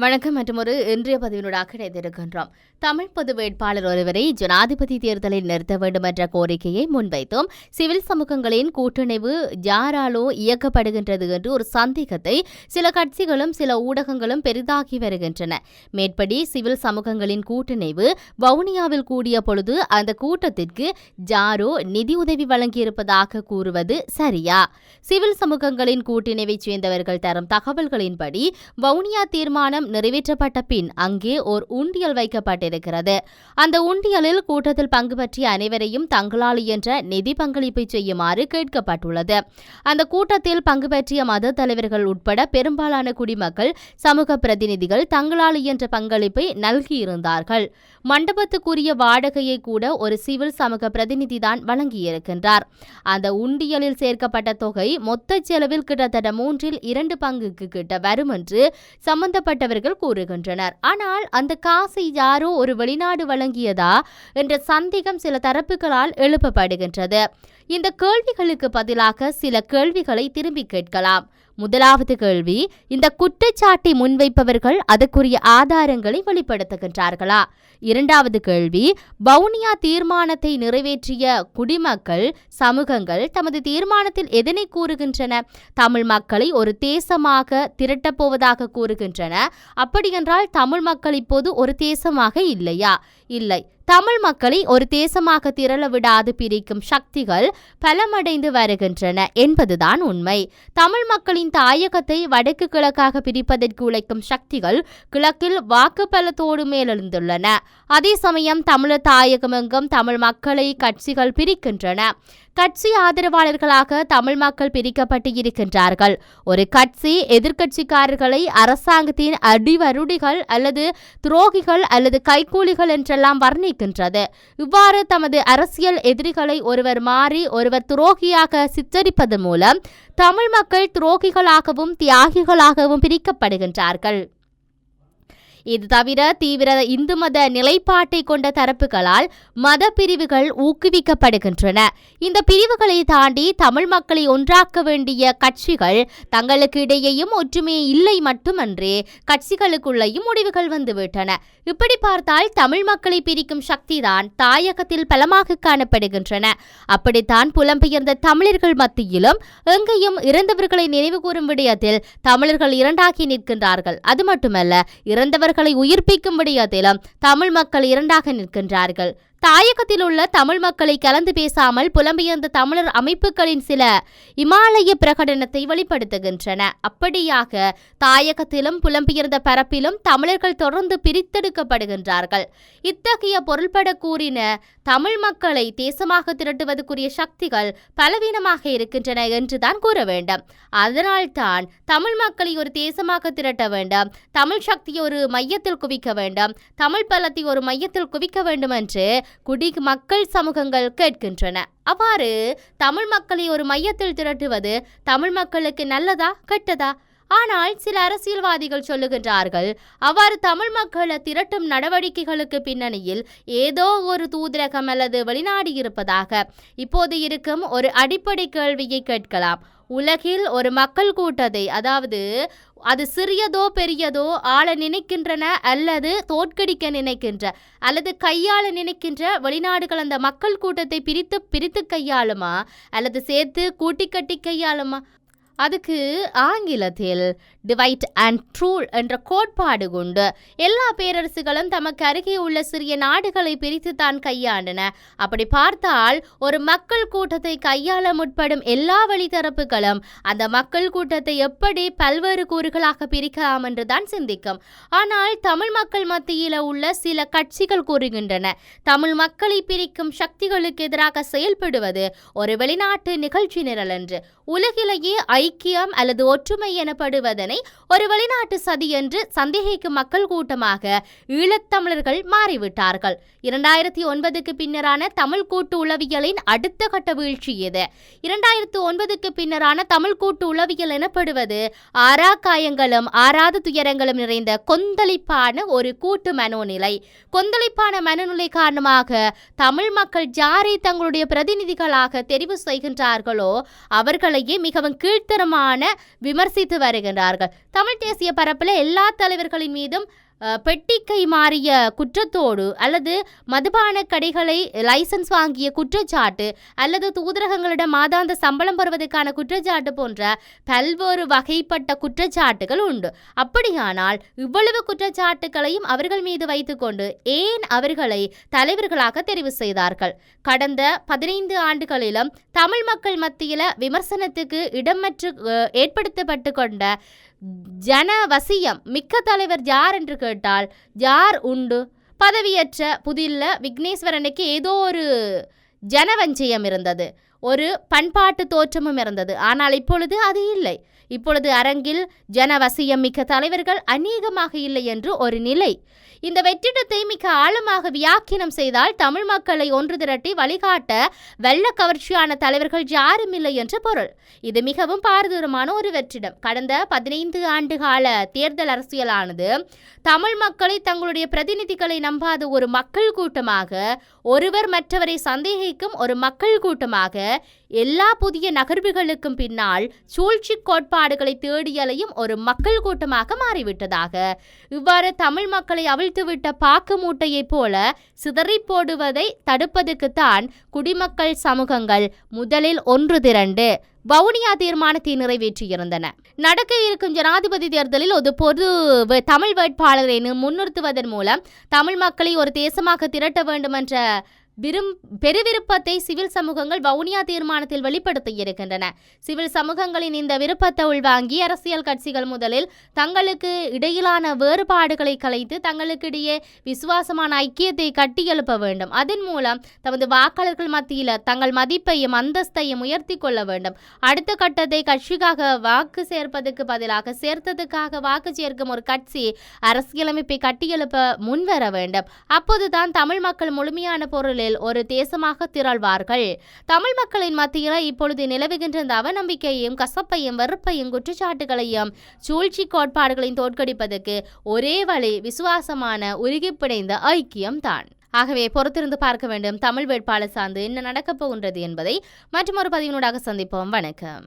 வணக்கம் மற்றும் ஒரு இன்றைய பதிவினூடாக இணைந்திருக்கின்றோம். தமிழ் பொது வேட்பாளர் ஒருவரை ஜனாதிபதி தேர்தலில் நிறுத்த வேண்டும் என்ற கோரிக்கையை முன்வைத்தும் சிவில் சமூகங்களின் கூட்டணிவு யாராலோ இயக்கப்படுகின்றது என்று ஒரு சந்தேகத்தை சில கட்சிகளும் சில ஊடகங்களும் பெரிதாக்கி வருகின்றன. மேற்படி சிவில் சமூகங்களின் கூட்டணிவு வவுனியாவில் கூடிய பொழுது அந்த கூட்டத்திற்கு ஜாரோ நிதியுதவி வழங்கியிருப்பதாக கூறுவது சரியா? சிவில் சமூகங்களின் கூட்டணிவைச் சேர்ந்தவர்கள் தரும் தகவல்களின்படி வவுனியா தீர்மானம் நிறைவேற்றப்பட்ட பின் அங்கே ஓர் உண்டியல் வைக்கப்பட்டிருக்கிறது. அந்த உண்டியலில் கூட்டத்தில் பங்கு பற்றிய அனைவரையும் தங்களால் இயன்ற நிதி பங்களிப்பை செய்யுமாறு கேட்கப்பட்டுள்ளது. அந்த கூட்டத்தில் பங்கு பற்றிய மத தலைவர்கள் உட்பட பெரும்பாலான குடிமக்கள் சமூக பிரதிநிதிகள் தங்களால் இயன்ற பங்களிப்பை நல்கியிருந்தார்கள். மண்டபத்துக்குரிய வாடகையை கூட ஒரு சிவில் சமூக பிரதிநிதிதான் வழங்கியிருக்கின்றார். அந்த உண்டியலில் சேர்க்கப்பட்ட தொகை மொத்த செலவில் கிட்டத்தட்ட மூன்றில் இரண்டு பங்குக்கு கிட்ட வரும் என்று அவர்கள் கூறுகின்றனர். ஆனால் அந்த காசை யாரோ ஒரு வெளிநாடு வழங்கியதா என்ற சந்தேகம் சில தரப்புகளால் எழுப்பப்படுகின்றது. இந்த கேள்விகளுக்கு பதிலாக சில கேள்விகளை திரும்பி கேட்கலாம். முதலாவது கேள்வி இந்த குற்றச்சாட்டை முன்வைப்பவர்கள் அதற்குரிய ஆதாரங்களை வெளிப்படுத்துகின்றார்களா? இரண்டாவது கேள்வி வவுனியா தீர்மானத்தை நிறைவேற்றிய குடிமக்கள் சமூகங்கள் தமது தீர்மானத்தில் எதனை கூறுகின்றன? தமிழ் மக்களை ஒரு தேசமாக திரட்டப் போவதாக கூறுகின்றன. அப்படியென்றால் தமிழ் மக்கள் இப்போது ஒரு தேசமாக இல்லையா? இல்லை. தமிழ் மக்களை ஒரு தேசமாக திரள விடாது பிரிக்கும் சக்திகள் பலமடைந்து வருகின்றன என்பதுதான் உண்மை. தமிழ் மக்களின் தாயகத்தை வடக்கு கிழக்காக பிரிப்பதற்கு உழைக்கும் சக்திகள் கிழக்கில் வாக்கு பலத்தோடு மேலெழுந்துள்ளன. அதே சமயம் தமிழர் தாயகமெங்கும் தமிழ் மக்களை கட்சிகள் பிரிக்கின்றன. கட்சி ஆதரவாளர்களாக தமிழ் மக்கள் பிரிக்கப்பட்டு இருக்கின்றார்கள் ஒரு கட்சி எதிர்க்கட்சிக்காரர்களை அரசாங்கத்தின் அடிவருடிகள் அல்லது துரோகிகள் அல்லது கைக்கூலிகள் என்றெல்லாம் வர்ணிக்கின்றது. இவ்வாறு தமது அரசியல் எதிரிகளை ஒருவர் மாறி ஒருவர் துரோகியாக சித்தரிப்பது மூலம் தமிழ் மக்கள் துரோகிகளாகவும் தியாகிகளாகவும் பிரிக்கப்படுகின்றார்கள். இது தவிர தீவிர இந்து மத நிலைப்பாட்டை கொண்ட தரப்புகளால் மத பிரிவுகள் ஊக்குவிக்கப்படுகின்றன. இந்த பிரிவுகளை தாண்டி தமிழ் மக்களை ஒன்றாக்க வேண்டிய கட்சிகள் தங்களுக்கு இடையேயும் ஒற்றுமை இல்லை மட்டுமன்றே கட்சிகளுக்குள்ளேயும் முடிவுகள் வந்துவிட்டன. இப்படி பார்த்தால் தமிழ் மக்களை பிரிக்கும் சக்திதான் தாயகத்தில் பலமாக காணப்படுகின்றன. அப்படித்தான் புலம்பெயர்ந்த தமிழர்கள் மத்தியிலும் எங்கேயும் இறந்தவர்களை நினைவுகூரும் விடயத்தில் தமிழர்கள் இரண்டாகி நிற்கின்றார்கள். அது மட்டுமல்ல இறந்தவர்கள் அவர்களை உயிர்ப்பிக்கும்படியதிலும் தமிழ் மக்கள் இரண்டாக நிற்கின்றார்கள். தாயகத்தில் உள்ள தமிழ் மக்களை கலந்து பேசாமல் புலம்பெயர்ந்த தமிழர் அமைப்புகளின் சில இமாலய பிரகடனத்தை வெளிப்படுத்துகின்றன. அப்படியாக தாயகத்திலும் புலம்பெயர்ந்த பரப்பிலும் தமிழர்கள் தொடர்ந்து பிரித்தெடுக்கப்படுகின்றார்கள். இத்தகைய பொருள்பட கூறின தமிழ் மக்களை தேசமாக திரட்டுவதற்குரிய சக்திகள் பலவீனமாக இருக்கின்றன என்றுதான் கூற வேண்டும். அதனால்தான் தமிழ் மக்களை ஒரு தேசமாக திரட்ட வேண்டும். தமிழ் சக்தியை ஒரு மையத்தில் குவிக்க வேண்டும். தமிழ் பலத்தை ஒரு மையத்தில் குவிக்க வேண்டும் என்று குடி மக்கள் சமூகங்கள் கேட்கின்றன. அவ்வாறு தமிழ் மக்களை ஒரு மையத்தில் திரட்டுவது தமிழ் மக்களுக்கு நல்லதா கெட்டதா? ஆனால் சில அரசியல்வாதிகள் சொல்லுகின்றார்கள் அவ்வாறு தமிழ் மக்களை திரட்டும் நடவடிக்கைகளுக்கு பின்னணியில் ஏதோ ஒரு தூதரகம் அல்லது வெளிநாடு இருப்பதாக. இப்போது இருக்கும் ஒரு அடிப்படை கேள்வியை கேட்கலாம். உலகில் ஒரு மக்கள் கூட்டத்தை அதாவது அது சிறியதோ பெரியதோ ஆள நினைக்கின்றன அல்லது தோற்கடிக்க நினைக்கின்ற அல்லது கையாள நினைக்கின்ற வெளிநாடுகள் அந்த மக்கள் கூட்டத்தை பிரித்து பிரித்து கையாளுமா? அல்லது சேர்த்து கூட்டி கட்டி கையாளுமா? அதுக்கு ஆங்கிலத்தில் டிவைட் அண்ட் ட்ரூல் என்ற கோட்பாடு கொண்டு எல்லா பேரரசுகளும் தமக்கு அருகே உள்ள சிறிய நாடுகளை பிரித்து தான் கையாண்டன. அப்படி பார்த்தால் ஒரு மக்கள் கூட்டத்தை கையாள முற்படும் எல்லா வழித்தரப்புகளும் அந்த மக்கள் கூட்டத்தை எப்படி பல்வேறு கூறுகளாக பிரிக்கலாம் என்று தான் சிந்திக்கும். ஆனால் தமிழ் மக்கள் மத்தியில் உள்ள சில கட்சிகள் கூறுகின்றன. தமிழ் மக்களை பிரிக்கும் சக்திகளுக்கு எதிராக செயல்படுவது ஒரு வெளிநாட்டு நிகழ்ச்சி நிரல் என்று உலகிலேயே ஐக்கியம் அல்லது ஒற்றுமை எனப்படுவதனை ஒரு வெளிநாட்டு சதி என்று சந்தேகிக்கும் மக்கள் கூட்டமாக ஈழத்தமிழர்கள் மாறிவிட்டார்கள். இரண்டாயிரத்தி ஒன்பதுக்கு பின்னரான தமிழ் கூட்டு உளவியலின் அடுத்த கட்ட வீழ்ச்சி இது இரண்டாயிரத்து ஒன்பதுக்கு பின்னரான தமிழ் கூட்டு உளவியல் எனப்படுவது ஆறா காயங்களும் ஆறாத துயரங்களும் நிறைந்த கொந்தளிப்பான ஒரு கூட்டு மனோநிலை. கொந்தளிப்பான மனநிலை காரணமாக தமிழ் மக்கள் ஜாரை தங்களுடைய பிரதிநிதிகளாக தெரிவு செய்கின்றார்களோ அவர்களை தலைவர்களையே மிகவும் கீழ்த்தரமான விமர்சித்து வருகின்றார்கள். தமிழ் தேசிய பரப்பில் எல்லா தலைவர்களின் மீதும் பெட்டிக்கை மாறிய குற்றத்தோடு அல்லது மதுபான கடைகளை லைசன்ஸ் வாங்கிய குற்றச்சாட்டு அல்லது தூதரகங்களிடம் மாதாந்த சம்பளம் பெறுவதற்கான குற்றச்சாட்டு போன்ற பல்வேறு வகைப்பட்ட குற்றச்சாட்டுகள் உண்டு. அப்படியானால் இவ்வளவு குற்றச்சாட்டுகளையும் அவர்கள் மீது வைத்துக்கொண்டு ஏன் அவர்களை தலைவர்களாக தெரிவு செய்தார்கள்? கடந்த பதினைந்து ஆண்டுகளிலும் தமிழ் மக்கள் மத்தியில் விமர்சனத்துக்கு இடமற்று ஏற்படுத்தப்பட்டு கொண்ட ஜனவசியம் மிக்க தலைவர் யார் என்று கேட்டால் யார் உண்டு? பதவியற்ற புதில்ல விக்னேஸ்வரனுக்கு ஏதோ ஒரு ஜனவஞ்சயம் இருந்தது. ஒரு பண்பாட்டு தோற்றமும் இருந்தது. ஆனால் இப்பொழுது அது இல்லை. இப்பொழுது அரங்கில் ஜனவசியம் மிக்க தலைவர்கள் அநேகமாக இல்லை என்று ஒரு நிலை. இந்த வெற்றிடத்தை மிக ஆழமாக வியாக்கியம் செய்தால் தமிழ் மக்களை ஒன்று திரட்டி வழிகாட்ட வெள்ள கவர்ச்சியான தலைவர்கள் யாரும் இல்லை என்று பொருள். இது மிகவும் பாரதூரமான ஒரு வெற்றிடம். கடந்த பதினைந்து ஆண்டு கால தேர்தல் அரசியலானது தமிழ் மக்களை தங்களுடைய பிரதிநிதிகளை நம்பாத ஒரு மக்கள் கூட்டமாக ஒருவர் மற்றவரை சந்தேகிக்கும் ஒரு மக்கள் கூட்டமாக எல்லா புதிய நகர்வுகளுக்கும் பின்னால் சூழ்ச்சி கோட்பாடுகளை தேடியலையும் ஒரு மக்கள் கூட்டமாக மாறிவிட்டதாக. இவ்வாறு தமிழ் மக்களை அவிழ்த்துவிட்ட பாக்கு மூட்டையைப் போல சிதறி போடுவதை தடுப்பதற்குத்தான் குடிமக்கள் சமூகங்கள் முதலில் ஒன்று திரண்டு வவுனியா தீர்மானத்தை நிறைவேற்றியிருந்தன. நடக்க இருக்கும் ஜனாதிபதி தேர்தலில் ஒரு பொது தமிழ் வேட்பாளரை முன்னிறுத்துவதன் மூலம் தமிழ் மக்களை ஒரு தேசமாக திரட்ட வேண்டும் என்ற விரும் பெருவிருப்பத்தை சிவில் சமூகங்கள் வவுனியா தீர்மானத்தில் வெளிப்படுத்தி இருக்கின்றன. சிவில் சமூகங்களின் இந்த விருப்பத்தை உள்வாங்கி அரசியல் கட்சிகள் முதலில் தங்களுக்கு இடையிலான வேறுபாடுகளை கலைத்து தங்களுக்கிடையே விசுவாசமான ஐக்கியத்தை கட்டியெழுப்ப வேண்டும். அதன் மூலம் தமது வாக்காளர்கள் மத்தியில் தங்கள் மதிப்பையும் அந்தஸ்தையும் உயர்த்தி கொள்ள வேண்டும். அடுத்த கட்டத்தை கட்சிக்காக வாக்கு சேர்ப்பதற்கு பதிலாக சேர்த்ததுக்காக வாக்கு சேர்க்கும் ஒரு கட்சி அரசியலமைப்பை கட்டியெழுப்ப முன்வர வேண்டும். அப்போதுதான் தமிழ் மக்கள் முழுமையான பொருளில் ஒரு தேசமாக திரள்வார்கள். தமிழ் மக்களின் மத்தியில் இப்பொழுது நிலவுகின்ற இந்த அவநம்பிக்கையையும் கசப்பையும் வெறுப்பையும் குற்றச்சாட்டுகளையும் சூழ்ச்சி கோட்பாடுகளையும் தோற்கடிப்பதற்கு ஒரே வழி விசுவாசமான உருகிப்பிணைந்த ஐக்கியம்தான். ஆகவே பொறுத்திருந்து பார்க்க வேண்டும் தமிழ் வேட்பாளர் சார்ந்து என்ன நடக்கப் போகின்றது என்பதை மற்றொரு பதிவினூடாக சந்திப்போம். வணக்கம்.